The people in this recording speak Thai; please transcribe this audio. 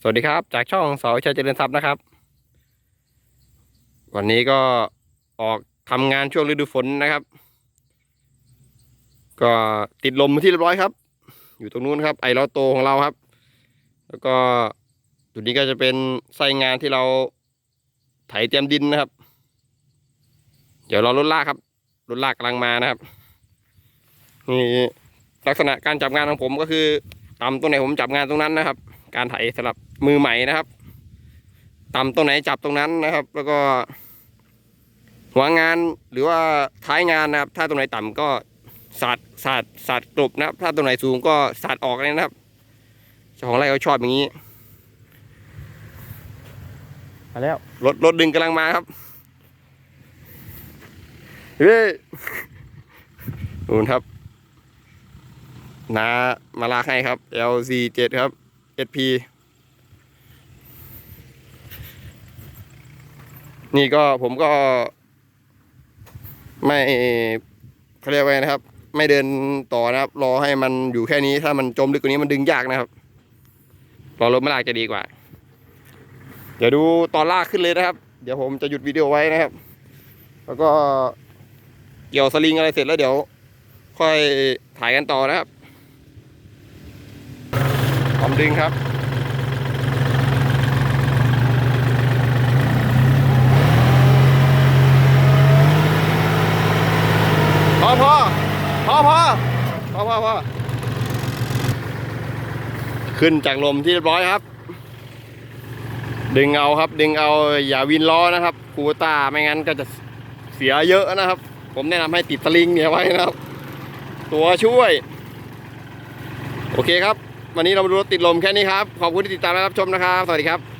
สวัสดีครับ จากช่องเสาชัยเจริญทรัพย์นะครับ วันนี้ก็ออกทำงานช่วงฤดูฝนนะครับ ก็ติดลมที่เรียบร้อยครับ อยู่ตรงนู้นครับไอล้อโตของเราครับ แล้วก็จุดนี้ก็จะเป็นไส้งานที่เราไถเตรียมดินนะครับ เดี๋ยวเรอรถลากครับรถลากกำลังมานะครับนี่ลักษณะการจับงานของผมก็คือต่ำตรงไหนผมจับงานตรงนั้นนะครับ การไถสำหรับมือใหม่นะครับ ต่ำตรงไหนจับตรงนั้นนะครับ แล้วก็หัวงานหรือว่าท้ายงานนะครับ ถ้าตรงไหนต่ำก็สาดสาดสาดกลบนะครับ ถ้าตรงไหนสูงก็สาดออกเลยนะครับเจ้าของไร่เขาชอบอย่างนี้มาแล้วรถรถดึงกำลังมาครับเฮ้ยนู่นครับนามาลากให้ครับ LC7 ครับ SP นี่ก็ผมก็ ไม่เขาเรียกว่าไงนะครับ ไม่เดินต่อนะครับ รอให้มันอยู่แค่นี้ถ้ามันจมลึกกว่านี้มันดึงยากนะครับรอรถไม่ลากจะดีกว่า เดี๋ยวดูตอนลากขึ้นเลยนะครับ เดี๋ยวผมจะหยุดวิดีโอไว้นะครับ แล้วก็เกี่ยวสลิงอะไรเสร็จแล้วเดี๋ยว ค่อยถ่ายกันต่อนะครับ พร้อมดึงครับพอพอพอพอพอพอพอขึ้นจากลมที่เรียบร้อยครับ ดึงเอาครับ ดึงเอาอย่าวินล้อนะครับคูต้าไม่งั้นก็จะเสียเยอะนะครับ ผมแนะนำให้ติดสลิงเนี่ยไว้นะครับ ตัวช่วย โอเคครับ วันนี้เรามาดูรถติดลมแค่นี้ครับ ขอบคุณที่ติดตามและรับชมนะครับ สวัสดีครับ